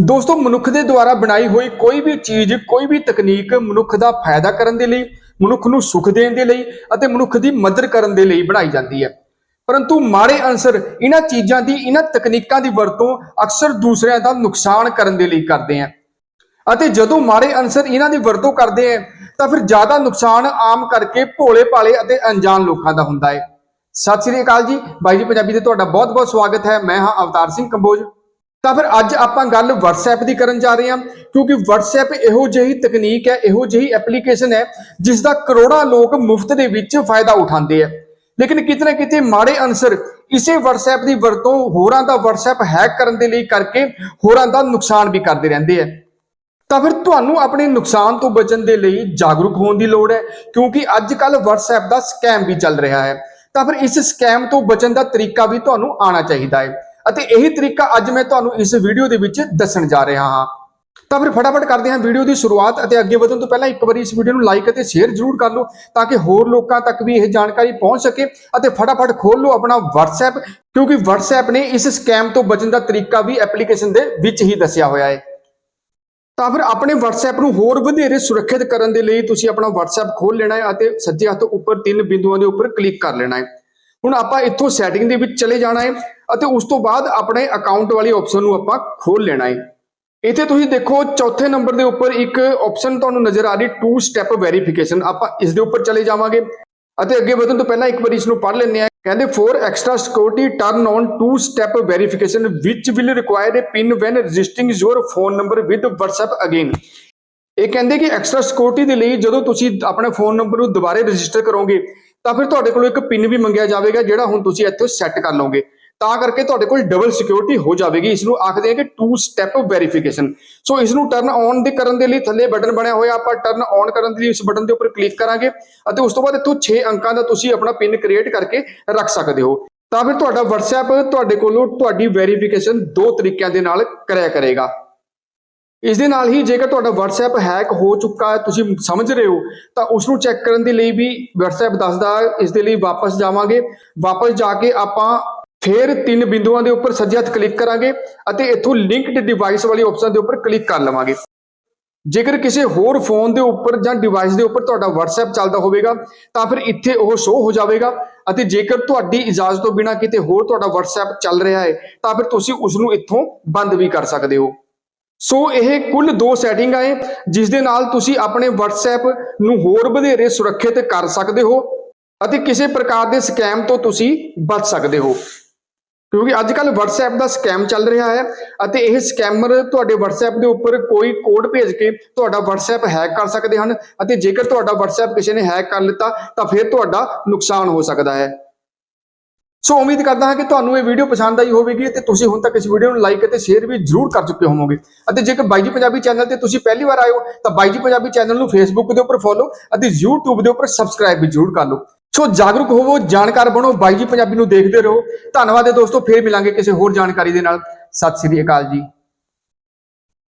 ਦੋਸਤੋ, ਮਨੁੱਖ ਦੇ ਦੁਆਰਾ ਬਣਾਈ ਹੋਈ ਕੋਈ ਵੀ ਚੀਜ਼, ਕੋਈ ਵੀ ਤਕਨੀਕ ਮਨੁੱਖ ਦਾ ਫਾਇਦਾ ਕਰਨ ਦੇ ਲਈ, ਮਨੁੱਖ ਨੂੰ ਸੁੱਖ ਦੇਣ ਦੇ ਲਈ ਅਤੇ ਮਨੁੱਖ ਦੀ ਮਦਦ ਕਰਨ ਦੇ ਲਈ ਬਣਾਈ ਜਾਂਦੀ ਹੈ। ਪਰੰਤੂ ਮਾੜੇ ਅਨਸਰ ਇਹਨਾਂ ਚੀਜ਼ਾਂ ਦੀ ਇਹਨਾਂ ਤਕਨੀਕਾਂ ਦੀ ਵਰਤੋਂ ਅਕਸਰ ਦੂਸਰਿਆਂ ਦਾ ਨੁਕਸਾਨ ਕਰਨ ਦੇ ਲਈ ਕਰਦੇ ਆ ਅਤੇ ਜਦੋਂ ਮਾੜੇ ਅਨਸਰ ਇਹਨਾਂ ਦੀ ਵਰਤੋਂ ਕਰਦੇ ਆ ਤਾਂ ਫਿਰ ਜ਼ਿਆਦਾ ਨੁਕਸਾਨ ਆਮ ਕਰਕੇ ਭੋਲੇ ਭਾਲੇ ਅਤੇ ਅਣਜਾਣ ਲੋਕਾਂ ਦਾ ਹੁੰਦਾ ਹੈ। ਸਤਿ ਸ੍ਰੀ ਅਕਾਲ ਜੀ। ਬਾਈ ਜੀ ਪੰਜਾਬੀ 'ਤੇ ਤੁਹਾਡਾ ਬਹੁਤ-ਬਹੁਤ ਸਵਾਗਤ ਹੈ। ਮੈਂ ਹਾਂ ਅਵਤਾਰ ਸਿੰਘ ਕੰਬੋਜ। ਤਾਂ ਫਿਰ ਅੱਜ ਆਪਾਂ ਗੱਲ WhatsApp ਦੀ ਕਰਨ ਜਾ ਰਹੇ ਹਾਂ, ਕਿਉਂਕਿ WhatsApp ਇਹੋ ਜਿਹੀ ਤਕਨੀਕ ਹੈ, ਇਹੋ ਜਿਹੀ ਐਪਲੀਕੇਸ਼ਨ ਹੈ ਜਿਸ ਦਾ ਕਰੋੜਾਂ ਲੋਕ ਮੁਫਤ ਦੇ ਵਿੱਚ ਫਾਇਦਾ ਉਠਾਉਂਦੇ ਆ। ਲੇਕਿਨ ਕਿਤੇ ਨਾ ਕਿਤੇ ਮਾੜੇ ਅਨਸਰ ਇਸੇ WhatsApp ਦੀ ਵਰਤੋਂ ਹੋਰਾਂ ਦਾ WhatsApp ਹੈਕ ਕਰਨ ਦੇ ਲਈ ਕਰਕੇ ਹੋਰਾਂ ਦਾ ਨੁਕਸਾਨ ਵੀ ਕਰਦੇ ਰਹਿੰਦੇ ਆ। ਤਾਂ ਫਿਰ ਤੁਹਾਨੂੰ ਆਪਣੇ ਨੁਕਸਾਨ ਤੋਂ ਬਚਣ ਦੇ ਲਈ ਜਾਗਰੂਕ ਹੋਣ ਦੀ ਲੋੜ ਹੈ, ਕਿਉਂਕਿ ਅੱਜ ਕੱਲ WhatsApp ਦਾ ਸਕੈਮ ਵੀ ਚੱਲ ਰਿਹਾ ਹੈ। ਤਾਂ ਫਿਰ ਇਸ ਸਕੈਮ ਤੋਂ ਬਚਣ ਦਾ ਤਰੀਕਾ ਵੀ ਤੁਹਾਨੂੰ ਆਣਾ ਚਾਹੀਦਾ ਹੈ। ਅਤੇ ਇਹੀ ਤਰੀਕਾ ਅੱਜ ਮੈਂ ਤੁਹਾਨੂੰ ਇਸ ਵੀਡੀਓ ਦੇ ਵਿੱਚ ਦੱਸਣ ਜਾ ਰਿਹਾ ਹਾਂ। ਤਾਂ ਫਿਰ ਫਟਾਫਟ ਕਰਦੇ ਹਾਂ ਵੀਡੀਓ ਦੀ ਸ਼ੁਰੂਆਤ ਅਤੇ ਅੱਗੇ ਵਧਣ ਤੋਂ ਪਹਿਲਾਂ ਇੱਕ ਵਾਰੀ ਇਸ ਵੀਡੀਓ ਨੂੰ ਲਾਈਕ ਅਤੇ ਸ਼ੇਅਰ ਜ਼ਰੂਰ ਕਰ ਲਓ ਤਾਂ ਕਿ ਹੋਰ ਲੋਕਾਂ ਤੱਕ ਵੀ ਇਹ ਜਾਣਕਾਰੀ ਪਹੁੰਚ ਸਕੇ ਅਤੇ ਫਟਾਫਟ ਖੋਲ ਲਓ ਆਪਣਾ WhatsApp, ਕਿਉਂਕਿ WhatsApp ਨੇ ਇਸ ਸਕੈਮ ਤੋਂ ਬਚਣ ਦਾ ਤਰੀਕਾ ਵੀ ਐਪਲੀਕੇਸ਼ਨ ਦੇ ਵਿੱਚ ਹੀ ਦੱਸਿਆ ਹੋਇਆ ਹੈ। ਤਾਂ ਫਿਰ ਆਪਣੇ WhatsApp ਨੂੰ ਹੋਰ ਵਧੇਰੇ ਸੁਰੱਖਿਅਤ ਕਰਨ ਦੇ ਲਈ ਤੁਸੀਂ ਆਪਣਾ WhatsApp ਖੋਲ ਲੈਣਾ ਹੈ ਅਤੇ ਸੱਜੇ ਹੱਥ ਉੱਪਰ ਤਿੰਨ ਬਿੰਦੂਆਂ ਦੇ ਉੱਪਰ ਕਲਿੱਕ ਕਰ ਲੈਣਾ ਹੈ। ਹੁਣ ਆਪਾਂ ਇੱਥੋਂ ਸੈਟਿੰਗ ਦੇ ਵਿੱਚ ਚਲੇ ਜਾਣਾ ਹੈ ਅਤੇ ਉਸ ਤੋਂ ਬਾਅਦ ਆਪਣੇ ਅਕਾਊਂਟ ਵਾਲੀ ਆਪਸ਼ਨ ਨੂੰ ਆਪਾਂ ਖੋਲ ਲੈਣਾ ਹੈ। ਇੱਥੇ ਤੁਸੀਂ ਦੇਖੋ, ਚੌਥੇ ਨੰਬਰ ਦੇ ਉੱਪਰ ਇੱਕ ਆਪਸ਼ਨ ਤੁਹਾਨੂੰ ਨਜ਼ਰ ਆ ਰਹੀ ਟੂ ਸਟੈਪ ਵੈਰੀਫਿਕੇਸ਼ਨ ਆਪਾਂ ਇਸ ਦੇ ਉੱਪਰ ਚਲੇ ਜਾਵਾਂਗੇ ਅਤੇ ਅੱਗੇ ਵਧਣ ਤੋਂ ਪਹਿਲਾਂ ਇੱਕ ਵਾਰੀ ਇਸ ਨੂੰ ਪੜ੍ਹ ਲੈਂਦੇ ਆ ਕਹਿੰਦੇ for extra security turn on two step verification which will require a pin when registering your phone number with WhatsApp again ਇਹ ਕਹਿੰਦੇ ਕਿ ਐਕਸਟਰਾ ਸਿਕਿਉਰਿਟੀ ਦੇ ਲਈ ਜਦੋਂ ਤੁਸੀਂ ਆਪਣੇ ਫੋਨ ਨੰਬਰ ਨੂੰ ਦੁਬਾਰੇ ਰਜਿਸਟਰ ਕਰੋਗੇ ਤਾਂ ਫਿਰ ਤੁਹਾਡੇ ਕੋਲ ਇੱਕ ਪਿਨ ਵੀ ਮੰਗਿਆ ਜਾਵੇਗਾ, ਜਿਹੜਾ ਹੁਣ ਤੁਸੀਂ ਇੱਥੇ ਸੈੱਟ ਕਰ ਲਓਗੇ। ਤਾਂ ਕਰਕੇ ਤੁਹਾਡੇ ਕੋਲ ਡਬਲ ਸਿਕਿਉਰਿਟੀ ਹੋ ਜਾਵੇਗੀ। ਇਸ ਨੂੰ ਆਖਦੇ ਆ ਕਿ ਟੂ ਸਟੈਪ ਵੈਰੀਫਿਕੇਸ਼ਨ ਸੋ ਇਸ ਨੂੰ ਟਰਨ ਔਨ ਦੇ ਕਰਨ ਦੇ ਲਈ ਥੱਲੇ ਬਟਨ ਬਣਿਆ ਹੋਇਆ, ਆਪਾਂ ਟਰਨ ਔਨ ਕਰਨ ਦੇ ਲਈ ਇਸ ਬਟਨ ਦੇ ਉੱਪਰ ਕਲਿੱਕ ਕਰਾਂਗੇ ਅਤੇ ਉਸ ਤੋਂ ਬਾਅਦ ਇੱਥੋਂ 6 ਅੰਕਾਂ ਦਾ ਤੁਸੀਂ ਆਪਣਾ ਪਿਨ ਕ੍ਰੀਏਟ ਕਰਕੇ ਰੱਖ ਸਕਦੇ ਹੋ। ਤਾਂ ਫਿਰ ਤੁਹਾਡਾ WhatsApp ਤੁਹਾਡੇ ਕੋਲੋਂ ਤੁਹਾਡੀ ਵੈਰੀਫਿਕੇਸ਼ਨ ਦੋ ਤਰੀਕਿਆਂ ਦੇ ਨਾਲ ਕਰਿਆ ਕਰੇਗਾ। ਇਸ ਦੇ ਨਾਲ ਹੀ ਜੇਕਰ ਤੁਹਾਡਾ WhatsApp ਹੈਕ ਹੋ ਚੁੱਕਾ ਹੈ, ਤੁਸੀਂ ਸਮਝ ਰਹੇ ਹੋ, ਤਾਂ ਉਸ ਨੂੰ ਚੈੱਕ ਕਰਨ ਦੇ ਲਈ ਵੀ WhatsApp ਦੱਸਦਾ ਇਸ ਦੇ ਲਈ ਵਾਪਸ ਜਾਵਾਂਗੇ। ਵਾਪਸ ਜਾ ਕੇ ਆਪਾਂ ਫਿਰ ਤਿੰਨ ਬਿੰਦੂਆਂ ਦੇ ਉੱਪਰ ਸੱਜੇ ਹੱਥ ਕਲਿੱਕ ਕਰਾਂਗੇ ਅਤੇ ਇੱਥੋਂ ਲਿੰਕਡ ਡਿਵਾਈਸ ਵਾਲੀ ਆਪਸ਼ਨ ਦੇ ਉੱਪਰ ਕਲਿੱਕ ਕਰ ਲਵਾਂਗੇ। ਜੇਕਰ ਕਿਸੇ ਹੋਰ ਫੋਨ ਦੇ ਉੱਪਰ ਜਾਂ ਡਿਵਾਈਸ ਦੇ ਉੱਪਰ ਤੁਹਾਡਾ WhatsApp ਚੱਲਦਾ ਹੋਵੇਗਾ, ਤਾਂ ਫਿਰ ਇੱਥੇ ਉਹ ਸ਼ੋ ਹੋ ਜਾਵੇਗਾ ਅਤੇ ਜੇਕਰ ਤੁਹਾਡੀ ਇਜਾਜ਼ਤ ਤੋਂ ਬਿਨਾਂ ਕਿਤੇ ਹੋਰ ਤੁਹਾਡਾ WhatsApp ਚੱਲ ਰਿਹਾ ਹੈ, ਤਾਂ ਫਿਰ ਤੁਸੀਂ ਉਸ ਨੂੰ ਇੱਥੋਂ ਬੰਦ ਵੀ ਕਰ ਸਕਦੇ ਹੋ। ਸੋ ਇਹ ਕੁੱਲ ਦੋ ਸੈਟਿੰਗਾਂ ਹੈ ਜਿਸ ਦੇ ਨਾਲ ਤੁਸੀਂ ਆਪਣੇ WhatsApp ਨੂੰ ਹੋਰ ਵਧੇਰੇ ਸੁਰੱਖਿਅਤ ਕਰ ਸਕਦੇ ਹੋ ਅਤੇ ਕਿਸੇ ਪ੍ਰਕਾਰ ਦੇ ਸਕੈਮ ਤੋਂ ਤੁਸੀਂ ਬਚ ਸਕਦੇ ਹੋ। ਕਿਉਂਕਿ ਅੱਜ ਕੱਲ WhatsApp ਦਾ ਸਕੈਮ ਚੱਲ ਰਿਹਾ ਹੈ ਅਤੇ ਇਹ ਸਕੈਮਰ ਤੁਹਾਡੇ WhatsApp ਦੇ ਉੱਪਰ ਕੋਈ ਕੋਡ ਭੇਜ ਕੇ ਤੁਹਾਡਾ WhatsApp ਹੈਕ ਕਰ ਸਕਦੇ ਹਨ ਅਤੇ ਜੇਕਰ ਤੁਹਾਡਾ WhatsApp ਕਿਸੇ ਨੇ ਹੈਕ ਕਰ ਲਿੱਤਾ ਤਾਂ ਫਿਰ ਤੁਹਾਡਾ ਨੁਕਸਾਨ ਹੋ ਸਕਦਾ ਹੈ। ਸੋ ਉਮੀਦ ਕਰਦਾ ਹਾਂ ਕਿ ਤੁਹਾਨੂੰ ਇਹ ਵੀਡੀਓ ਪਸੰਦ ਆਈ ਹੋਵੇਗੀ ਤੇ ਤੁਸੀਂ ਹੁਣ ਤੱਕ ਇਸ ਵੀਡੀਓ ਨੂੰ ਲਾਈਕ ਅਤੇ ਸ਼ੇਅਰ ਵੀ ਜ਼ਰੂਰ ਕਰ ਚੁੱਕੇ ਹੋਵੋਗੇ। ਅਤੇ ਜੇਕਰ ਬਾਈ ਜੀ ਪੰਜਾਬੀ ਚੈਨਲ ਤੇ ਤੁਸੀਂ ਪਹਿਲੀ ਵਾਰ ਆਏ ਹੋ, ਤਾਂ ਬਾਈ ਜੀ ਪੰਜਾਬੀ ਚੈਨਲ ਨੂੰ ਫੇਸਬੁੱਕ ਦੇ ਉੱਪਰ ਫੋਲੋ ਅਤੇ YouTube ਦੇ ਉੱਪਰ ਸਬਸਕ੍ਰਾਈਬ ਵੀ ਜ਼ਰੂਰ ਕਰ ਲਓ। ਸੋ ਜਾਗਰੂਕ ਹੋਵੋ, ਜਾਣਕਾਰ ਬਣੋ, ਬਾਈ ਜੀ ਪੰਜਾਬੀ ਨੂੰ ਦੇਖਦੇ ਰਹੋ। ਧੰਨਵਾਦ ਹੈ ਦੋਸਤੋ, ਫੇਰ ਮਿਲਾਂਗੇ ਕਿਸੇ ਹੋਰ ਜਾਣਕਾਰੀ ਦੇ ਨਾਲ। ਸਤਿ ਸ੍ਰੀ ਅਕਾਲ ਜੀ।